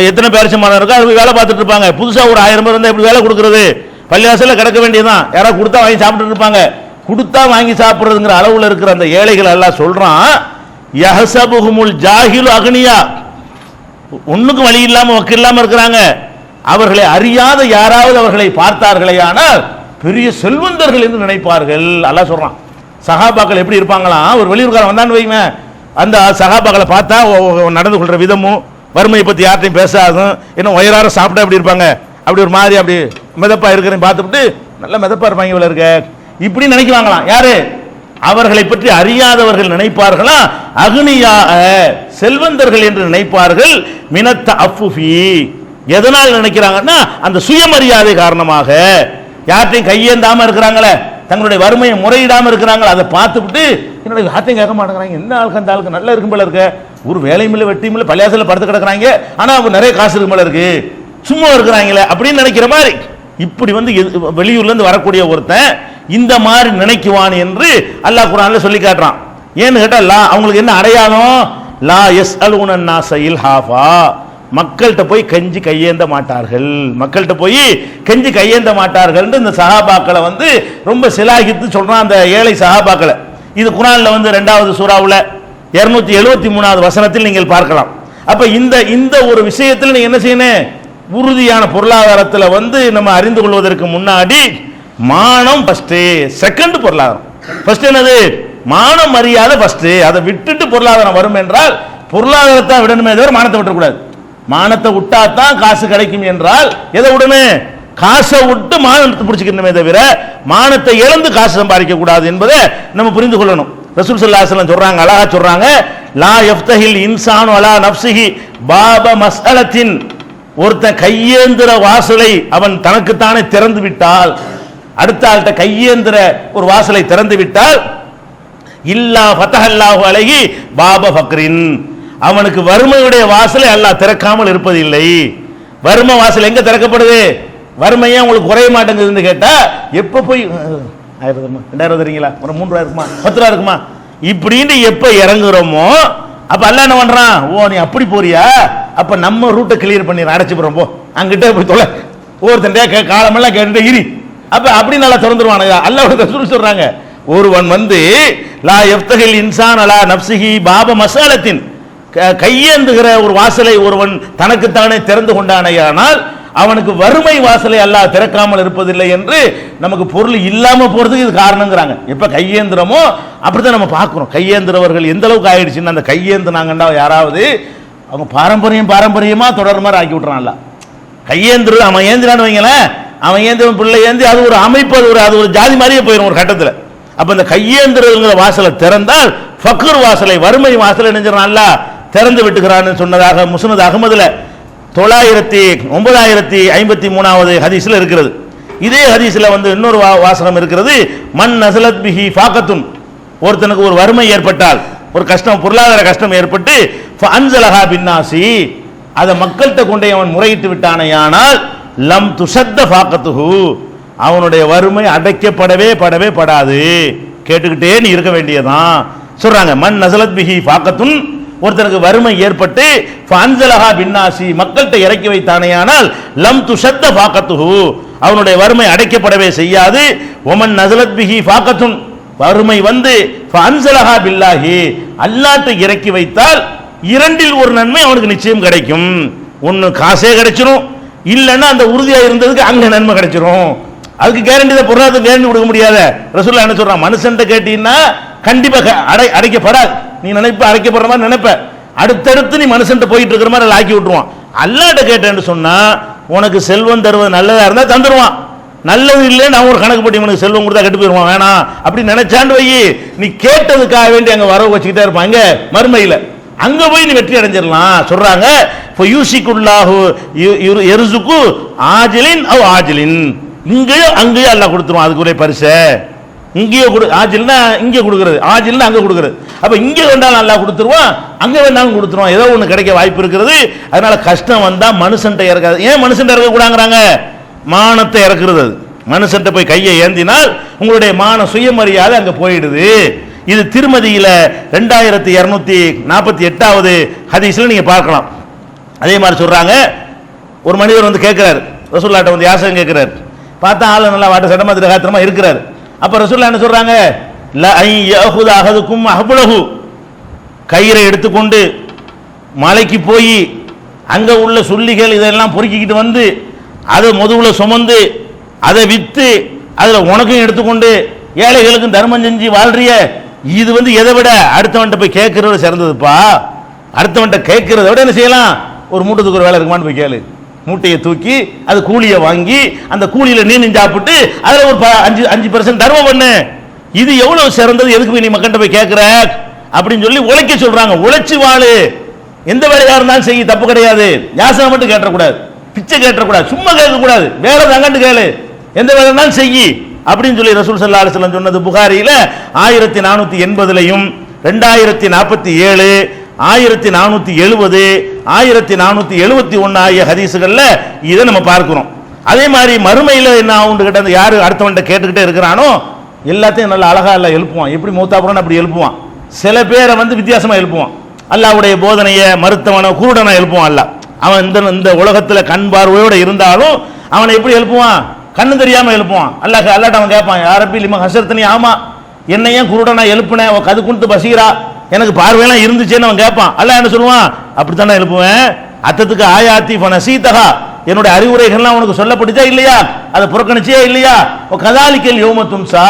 S1: எத்தனை பேரிச்ச மரம் இருக்கோ அது வேலை பார்த்துட்டு இருப்பாங்க. புதுசாக ஒரு ஆயிரம் பேர் இருந்தால் எப்படி வேலை கொடுக்குறது? பள்ளியாசலில் கிடக்க வேண்டியதுதான். யாராவது கொடுத்தா வாங்கி சாப்பிட்டுட்டு இருப்பாங்க. கொடுத்தா வாங்கி சாப்பிட்றதுங்கிற அளவில் இருக்கிற அந்த ஏழைகள் எல்லாம் சொல்கிறான் யஹசபுகுமுல் ஜாஹிலு அக்னியா. ஒன்றுக்கும் வழி இல்லாமல் வக்கு இல்லாமல் இருக்கிறாங்க. அவர்களை அறியாத யாராவது அவர்களை பார்த்தார்களே ஆனால் பெரிய செல்வந்தர்கள் என்று நினைப்பார்கள். அல்லா சொல்கிறான் சகாபாக்கள் எப்படி இருப்பாங்களாம் ஒரு வெளியூர்காரன் வந்தான்னு வைங்க அந்த சகாபாக்களை பார்த்தா நடந்து கொள்கிற விதமும் வறுமையை பற்றி யார்ட்டையும் பேசாதும் இன்னும் உயரார சாப்பிட்டா அப்படி இருப்பாங்க? அப்படி ஒரு மாதிரி அப்படி மிதப்பாக இருக்கிறேன் பார்த்துட்டு நல்ல மிதப்பாக இருப்பாங்க இவ்வளோ இருக்க. இப்படி நினைக்குவாங்களாம். யாரு? அவர்களை பற்றி அறியாதவர்கள் நினைப்பார்களா? அக்னியாக செல்வந்தர்கள் என்று நினைப்பார்கள். மினத்த அஃபுஃபி எதனால் நினைக்கிறாங்கன்னா அந்த சுயமரியாதை காரணமாக. யார்ட்டையும் கையேந்தாம இருக்கிறாங்களே தங்களுடைய வறுமையை முறையிடாம இருக்கிறாங்களே அதை பார்த்துவிட்டு என்னோட யார்த்தையும் கேட்க மாட்டேங்கிறாங்க. என்ன ஆளுக்கு அந்த ஆளுக்கு நல்லா இருக்கும் போல இருக்க. ஒரு வேலையும் இல்லை வெட்டியும் இல்லை பள்ளியாசல படுத்து கிடக்குறாங்க. ஆனா அவங்க நிறைய காசு இருக்கும் போல இருக்கு. சும்மா இருக்கிறாங்களே அப்படின்னு நினைக்கிற மாதிரி. இப்படி வந்து எது- வெளியூர்ல இருந்து வரக்கூடிய ஒருத்தன் இந்த மாதிரி நினைக்குவான் என்று அல்லாஹ் குரானில் சொல்லி காட்டுறான். ஏன்னு கேட்டா லா அவங்களுக்கு என்ன அடையாளம்? லா எஸ் அலுனன் நாசையில் ஹாஃபா மக்கள்கிட்ட போய் கெஞ்சி கையேந்த மாட்டார்கள். மக்கள்கிட்ட போய் கெஞ்சி கையேந்த மாட்டார்கள் இந்த சகாபாக்களை வந்து ரொம்ப சிலாகித்து சொல்றான் அந்த ஏழை சகாபாக்களை இது குர்ஆன்ல வந்து ரெண்டாவது சூறாவில் இருநூத்தி எழுபத்தி மூணாவது வசனத்தில் நீங்கள் பார்க்கலாம். அப்ப இந்த இந்த ஒரு விஷயத்தில் நீங்க என்ன செய்யணும் உறுதியான பொருளாதாரத்தில் வந்து நம்ம அறிந்து கொள்வதற்கு முன்னாடி மானம் ஃபஸ்ட்டு செகண்ட் பொருளாதாரம். ஃபர்ஸ்ட் என்னது? மானம் மரியாதை ஃபஸ்ட்டு அதை விட்டுட்டு பொருளாதாரம் வரும் என்றால் பொருளாதாரத்தை விடணுமே தவிர மானத்தை விட்டுறக்கூடாது. மானத்தை விட்டா தான் காசு கிடைக்கும் என்றால் எதை உடனே காசை விட்டு மானத்தை பிடிச்சிக்கணுமே தவிர மானத்தை இழந்து காசு சம்பாதிக்க கூடாது என்பதை நம்ம புரிந்து கொள்ளணும். ரசூல் ஸல்லல்லாஹு சொல்றாங்க அழகா சொல்றாங்க லா எஃப்தஹில் இன்சானு அலா நப்சிஹி பாப மசலத்தின் ஒருத்தன் கையேந்திர வாசலை அவன் தனக்குத்தானே திறந்து விட்டால் அடுத்த ஆள்கிட்ட கையேந்திர ஒரு வாசலை திறந்து விட்டால் இல்லா ஃபதஹல்லாஹு அழகி பாப ஃபக்ரின். அவனுக்கு வறுமையுடைய வாசலை அல்லாஹ் திறக்காமல் இருப்பதில்லை. வறுமை வாசல் எங்க திறக்கப்படுது? வறுமையே உங்களுக்கு குறைய மாட்டேங்குதுன்னு கேட்டா எப்ப போய் ஆயிரம் இருக்குமா ரெண்டாயிரம் தரீங்களா ஒரு மூன்று ரூபா இருக்குமா? பத்து ரூபா இருக்குமா? இப்படின்னு எப்ப இறங்குறோமோ அப்ப அல்ல என்ன பண்றான்? ஓ நீ அப்படி போறியா? அப்ப நம்ம ரூட்டை கிளியர் பண்ணி அடைச்சு போறோம் போ. அங்கிட்ட போய் தொலை. ஒவ்வொருத்தன் காலமெல்லாம் கேட்டுட்டு இரி. அப்ப அப்படி நல்லா திறந்துருவானுங்க. அல்லாஹ் சொல்லி சொல்றாங்க ஒருவன் வந்து லா எஃப்தகில் இன்சான் அலா நப்சிஹி பாப மசாலத்தின் கையேந்துகிற ஒரு வாசலை ஒருவன் தனக்குத்தானே திறந்து கொண்டானேயானால் அவனுக்கு வறுமை வாசலை அல்லாஹ் திறக்காமல் இருப்பதில்லை என்று நமக்கு பொருள் இல்லாமல் போகிறதுக்கு இது காரணங்கிறாங்க. எப்போ கையேந்திரமோ அப்படி தான் நம்ம பார்க்குறோம். கையேந்திரவர்கள் எந்த அளவுக்கு ஆயிடுச்சுன்னு அந்த கையேந்தினாங்கண்டா யாராவது அவங்க பாரம்பரியம் பாரம்பரியமாக தொடர் மாதிரி ஆக்கி விட்றான்ல கையேந்திர அவன் ஏந்திரான்னு வைங்களேன் அவன் ஏந்திரன் பிள்ளை ஏந்தி அது ஒரு அமைப்பு அது ஒரு அது ஒரு ஜாதி மாதிரியே போயிடும் ஒரு கட்டத்தில். அப்போ இந்த கையேந்திரங்கிற வாசலை திறந்தால் ஃபக்கர் வாசலை வறுமை வாசலை நினைஞ்சிடறான்ல திறந்து விட்டுக்கிறான்னு சொன்னதாக முசனது அகமதுல தொள்ளாயிரத்தி ஒன்பதாயிரத்தி ஐம்பத்தி மூணாவது ஹதீஸில் இருக்கிறது. இதே ஹதீஸில் வந்து இன்னொரு வா- வாசகம் இருக்கிறது. மண் நசலத் பிஹி ஃபாக்கத்துன் ஒருத்தனுக்கு ஒரு வறுமை ஏற்பட்டால் ஒரு கஷ்டம் பொருளாதார கஷ்டம் ஏற்பட்டு அன்சலஹா பின்னாசி. அதை மக்கள்கிட்ட கொண்டே அவன் முறையிட்டு விட்டானையானால் லம் துஷத்த ஃபாக்கத்துஹு அவனுடைய வறுமை அடைக்கப்படவே படவே படாது. கேட்டுக்கிட்டே நீ இருக்க வேண்டியதான் சொல்கிறாங்க மண் நசலத் பிஹி ஃபாக்கத்துன் ஒருத்தனுக்கு வறுமை ஏற்பட்டு ஃபன்சலஹா பின்னாசி மக்கள்கிட்ட இறக்கி வைத்தானேயானால் லம் துஷத்த பாக்கத்துகு அவனுடைய வறுமை அடைக்கப்படவே செய்யாது. ஒமன் நசலத் பிஹி பாக்கத்துன் வறுமை வந்து ஃபன்சலஹா பில்லாஹி. அல்லாட்டை இறக்கி வைத்தால் இரண்டில் ஒரு நன்மை அவனுக்கு நிச்சயம் கிடைக்கும். ஒன்று காசே கிடைச்சிரும். இல்லைன்னா அந்த உறுதியாக இருந்ததுக்கு அங்கே நன்மை கிடைச்சிரும். அதுக்கு கேரண்டி தான் பொருளாதார கேரண்டி கொடுக்க முடியாத. ரசூல்லா என்ன சொல்கிறான் மனுஷன்ட்ட கேட்டீங்கன்னா கண்டிப்பாக அடை அடைக்கப்படாது. நீ நினைப்ப அடைக்கப்படுற மாதிரி நினைப்ப. அடுத்தடுத்து நீ மனுஷன்ட்ட போயிட்டு இருக்கிற மாதிரி ஆக்கி விட்டுருவான். அல்லாட்ட கேட்டேன்னு சொன்னா உனக்கு செல்வம் தருவது நல்லதா இருந்தா தந்துடுவான் நல்லது இல்லை நான் ஒரு கணக்கு போட்டு உனக்கு செல்வம் கொடுத்தா கெட்டு போயிடுவான் வேணாம் அப்படி நினைச்சாண்டு வை நீ கேட்டதுக்காக வேண்டி அங்க வரவு வச்சுக்கிட்டே இருப்பாங்க மறுமையில் மறுமையில. அங்க போய் நீ வெற்றி அடைஞ்சிடலாம். சொல்றாங்க இப்போ யூசிக்குள்ளாஹு எருசுக்கு ஆஜிலின் அவ் ஆஜிலின். இங்கேயோ அங்கேயோ அல்லாஹ் கொடுத்துருவான். அதுக்குரிய பரிசை. இங்கேயோ கொடு ஆஜில்னா இங்கே கொடுக்குறது ஆஜில்னா அங்கே கொடுக்குறது. அப்போ இங்கே வேண்டாலும் நல்லா கொடுத்துருவான் அங்கே வேண்டாலும் கொடுத்துருவான். ஏதோ ஒன்று கிடைக்க வாய்ப்பு இருக்கிறது அதனால கஷ்டம் வந்தால் மனுஷன்ட்ட இறக்காது. ஏன் மனுஷன்ட்ட இறக்கக்கூடாங்கிறாங்க மானத்தை இறக்குறது அது. மனுஷன்ட்ட போய் கையை ஏந்தினால் உங்களுடைய மான சுயமரியாதை அங்கே போயிடுது. இது திருமதியில் ரெண்டாயிரத்தி இரநூத்தி நாற்பத்தி எட்டாவது ஹதீஸில் நீங்கள் பார்க்கலாம். அதே மாதிரி சொல்கிறாங்க ஒரு மனிதர் வந்து கேட்குறாரு. ரசூல்லாட்ட வந்து யாசகம் கேட்குறாரு? பார்த்தா ஆள் நல்லா வாட்ட சட்டமா திரகாத்திரமா இருக்கிறார். அப்ப ரசூல்லா என்ன சொல்றாங்க? ல ஐ யஹுத அஹதுக்கும் அஹ்புலஹு. கயிறை எடுத்துக்கொண்டு மலைக்கு போய் அங்க உள்ள சுள்ளிகள் இதெல்லாம் பொறுக்கிக்கிட்டு வந்து அதை முதுகுல சுமந்து அதை வித்து அதுல உனக்கும் எடுத்துக்கொண்டு ஏழைகளுக்கும் தர்மம் செஞ்சு வாழ்றிய இது வந்து எதை விட அடுத்தவன்ட்ட போய் கேட்கறது சிறந்ததுப்பா? அடுத்தவன்ட்ட கேட்கறத விட என்ன செய்யலாம்? ஒரு மூட்டத்துக்கு ஒரு வேலை இருக்குமான்னு போய் கேளு. மூட்டையை தூக்கி அது கூலியை வாங்கி அந்த கூலியில நீ சாப்பிட்டு அதில் ஒரு ப- அஞ்சு அஞ்சு பர்சன்ட் தர்மம் பண்ணு. இது எவ்வளவு சிறந்தது எதுக்கு போய் நீ மக்கள்கிட்ட போய் கேட்குற அப்படின்னு சொல்லி உழைக்க சொல்றாங்க. உழைச்சி வாழு. எந்த வேலையாக இருந்தாலும் செய்ய தப்பு கிடையாது. யாசனை மட்டும் கேட்டக்கூடாது. பிச்சை கேட்டக்கூடாது. சும்மா கேட்கக்கூடாது. வேலை தாங்கன்னு கேளு. எந்த வேலை இருந்தாலும் செய்யி அப்படின்னு சொல்லி ரசூல் சல்லா அலிஸ்லாம் சொன்னது புகாரியில் ஆயிரத்தி நானூற்றி எண்பதுலையும் ரெண்டாயிரத்தி நாற்பத்தி ஏழு ஆயிரத்தி நானூத்தி எழுபது ஆயிரத்தி நானூத்தி எழுபத்தி ஒன்னு ஆகிய ஹதீஸுகளில் இதை நம்ம பார்க்கிறோம். அதே மாதிரி மறுமையில் என்ன ஆகுன்னு கிட்ட அந்த யாரு அடுத்தவன்ட்ட கேட்டுக்கிட்டே இருக்கிறானோ எல்லாத்தையும் நல்லா அழகா எல்லாம் எழுப்புவான். எப்படி மூத்தாப்புறன்னு அப்படி எழுப்புவான். சில பேரை வந்து வித்தியாசமா எழுப்புவான். அல்லாஹ்வுடைய போதனையை மறுத்தவனை குருடனை எழுப்புவான் அல்ல அவன் இந்த இந்த உலகத்தில் கண் பார்வையோடு இருந்தாலும் அவனை எப்படி எழுப்புவான்? கண்ணு தெரியாமல் எழுப்புவான். அல்லாஹ் அல்லாட்ட அவன் கேட்பான் யாரப்பி லிம ஹசரத்தனி ஆமா. என்னையும் குருடனா எழுப்புனேன் கது குண்டு பசீரா எனக்கு பார்வையெல்லாம் இருந்துச்சேன்னு அவன் கேட்பான். அல்ல என்ன சொல்லுவான்? அப்படித்தானே எழுப்புவேன்? அத்தத்துக்கு ஆயாத்தி ஃபன சீதகா. என்னுடைய அறிவுரைகள்லாம் உனக்கு சொல்லப்பட்டுச்சா இல்லையா? அதை புறக்கணிச்சியா இல்லையா? ஓ கதாலிக்கல் யோமத்தும் சா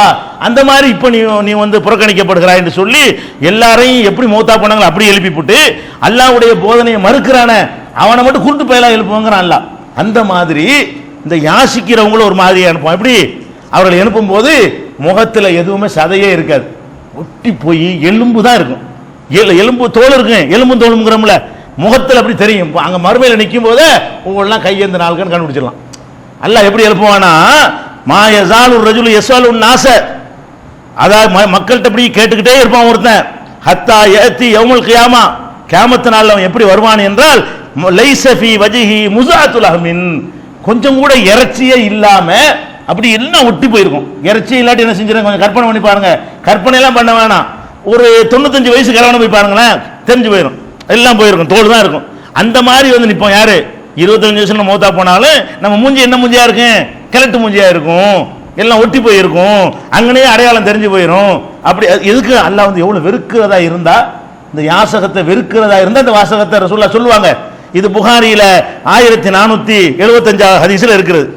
S1: அந்த மாதிரி இப்போ நீ நீ வந்து புறக்கணிக்கப்படுகிறாய் என்று சொல்லி எல்லாரையும் எப்படி மௌத்தா பண்ணாங்களோ அப்படி எழுப்பி போட்டு அல்லாவுடைய போதனையை மறுக்கிறானே. அவனை மட்டும் குருட்டு பயலா எழுப்புவாங்கிறான் அல்லா அந்த மாதிரி இந்த யாசிக்கிறவங்களும் ஒரு மாதிரியா அனுப்புவான் எப்படி? அவர்களை அனுப்பும்போது முகத்தில் எதுவுமே சதையே இருக்காது. ஒட்டி போய் எலும்பு தான் இருக்கும். எலும்பு தோல் இருக்கும் எலும்பு தோலுங்கிறோம்ல முகத்தில் அப்படி தெரியும். இப்போ அங்கே மறுமையில் நிற்கும் போதே ஒவ்வொன்றா கையேந்து நாளுக்குன்னு கண்டுபிடிச்சிடலாம். அல்ல எப்படி எழுப்புவானா? மாயசாலு ரஜுலு எஸ்வாலு நாச அதாவது ம- மக்கள்கிட்ட இப்படி கேட்டுக்கிட்டே இருப்பான் ஒருத்தன். ஹத்தா ஏத்தி யௌமுல் கியாமா. கேமத்து நாள் அவன் எப்படி வருவான் என்றால் லைசஃபி வஜிஹி முசாத்துல் அஹமின் அஹ்மின் கொஞ்சம் கூட இறைச்சியே இல்லாம அப்படி எல்லாம் ஒட்டி போயிருக்கும். இறைச்சி இல்லாட்டி என்ன செஞ்சிருக்க கொஞ்சம் கற்பனை பண்ணி பாருங்க. கற்பனை எல்லாம் பண்ண வேணாம். ஒரு தொண்ணூத்தஞ்சு வயசு கலவனம் போய் பாருங்களேன் தெரிஞ்சு போயிடும் எல்லாம் போயிருக்கும் தோல் தான் இருக்கும். அந்த மாதிரி வந்து நிற்போம் யாரு? இருபத்தஞ்சு வயசுல மௌத்தா போனாலும் நம்ம மூஞ்சி என்ன மூஞ்சியா இருக்கும் கிழட்டு மூஞ்சியா இருக்கும். எல்லாம் ஒட்டி போயிருக்கும். அங்கனே அடையாளம் தெரிஞ்சு போயிடும் அப்படி எதுக்கு அல்லாஹ் வந்து எவ்வளவு வெறுக்கிறதா இருந்தா இந்த யாசகத்தை வெறுக்கிறதா இருந்தா இந்த வாசகத்தை ரசூல்லா சொல்லுவாங்க. இது புகாரியில ஆயிரத்தி நானூத்தி எழுபத்தஞ்சாவது ஹதீஸ்ல இருக்கிறது